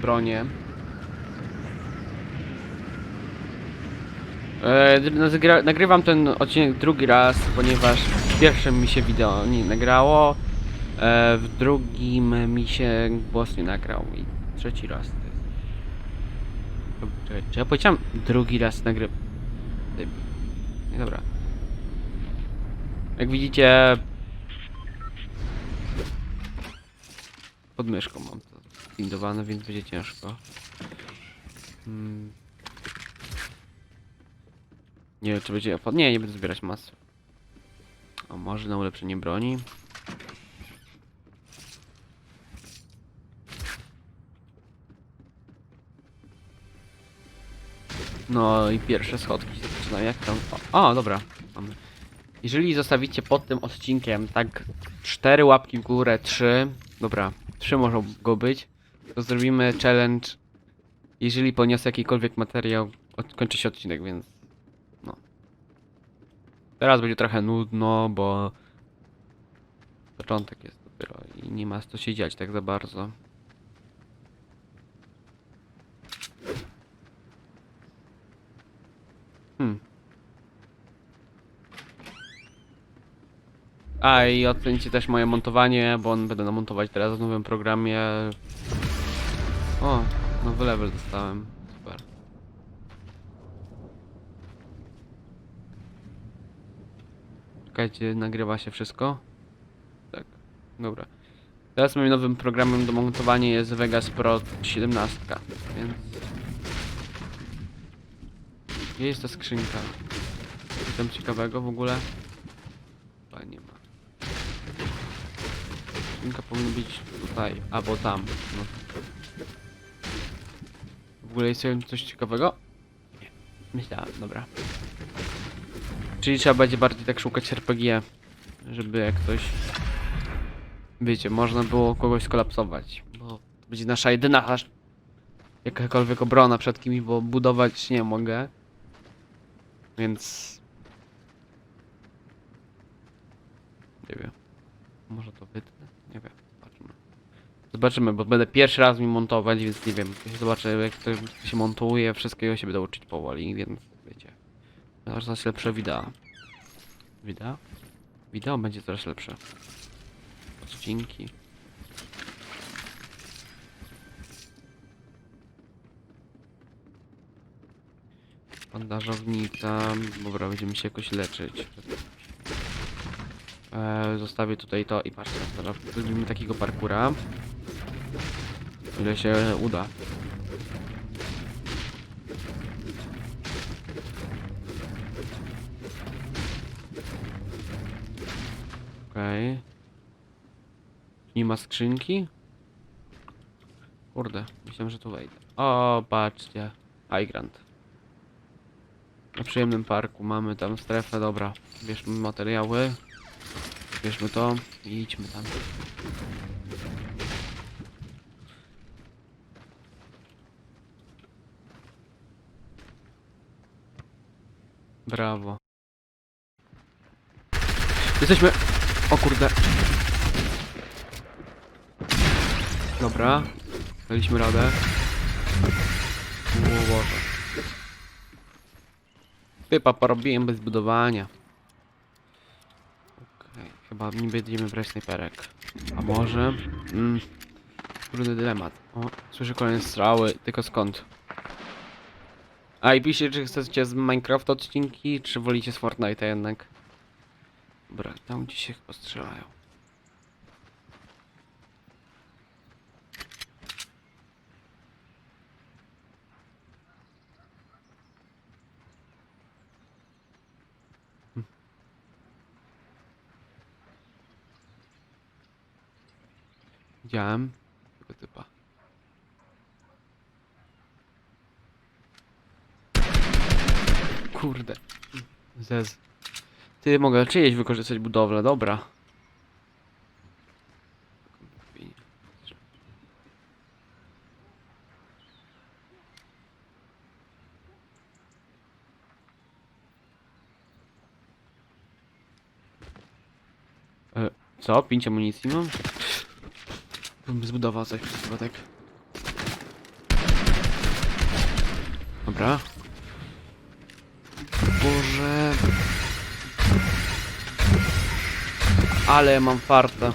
bronię. E, nagra- nagrywam ten odcinek drugi raz, ponieważ w pierwszym mi się wideo nie nagrało, e, w drugim mi się głos nie nagrał i trzeci raz to czy ja powiedziałem drugi raz nagrywam? Dobra. Jak widzicie... Pod myszką mam to zbindowane, więc będzie ciężko. Hmm. Nie wiem, czy będzie... Nie, nie będę zbierać masy. A może na ulepszenie broni? No i pierwsze schodki się zaczynają. Jak tam... O, o dobra. Mamy. Jeżeli zostawicie pod tym odcinkiem tak cztery łapki w górę, trzy, dobra, trzy mogą go być, to zrobimy challenge. Jeżeli poniosę jakikolwiek materiał, kończy się odcinek, więc no. Teraz będzie trochę nudno, bo początek jest dopiero i nie ma co się dziać tak za bardzo. Hmm. A i ocencie też moje montowanie, bo będę namontować teraz w nowym programie. O, nowy level dostałem. Super. Czekajcie, nagrywa się wszystko? Tak, dobra. Teraz moim nowym programem do montowania jest Vegas Pro 17, więc... Gdzie jest ta skrzynka? Coś tam ciekawego w ogóle? Chyba nie ma. Skrzynka powinna być tutaj, albo tam. No. W ogóle jest coś ciekawego? Nie. Myślałem, dobra. Czyli trzeba będzie bardziej tak szukać RPG, żeby jak ktoś... Wiecie, można było kogoś skolapsować, bo to będzie nasza jedyna aż jakakolwiek obrona przed kimś, bo budować nie mogę. Więc... Nie wiem. Może to wytnę? Nie wiem. Zobaczymy. Bo będę pierwszy raz mi montować, więc nie wiem. Zobaczę jak to się montuje, wszystkiego się będę uczyć powoli, więc wiecie. Coraz lepsze wideo. Wideo? Wideo będzie coraz lepsze. Odcinki. Bandażownica. Dobra, będziemy się jakoś leczyć. Eee, zostawię tutaj to i patrzcie, zrobimy takiego parkura. Ile się uda. Okej. Okay. Nie ma skrzynki? Kurde, myślałem, że tu wejdę. O, patrzcie. Highgrant. Na przyjemnym parku mamy tam strefę, dobra. Bierzmy materiały. Bierzmy to i idźmy tam. Brawo. Jesteśmy... O kurde. Dobra. Daliśmy radę. O Boże. Typa porobiłem bez budowania. Okej, chyba nie będziemy brać snajperek. A może? Mm. Trudny dylemat. O, słyszę kolejne strzały, tylko skąd? A i piszcie, czy chcecie z Minecraft odcinki, czy wolicie z Fortnite'a jednak? Dobra, tam gdzie się chyba strzelają. Widziałem Kurde. Zez. Ty, mogę czyjeś wykorzystać budowlę, dobra. E, co? Pięć amunicji mam? Bym zbudował coś przez przypadek. Dobra. Ale mam farta.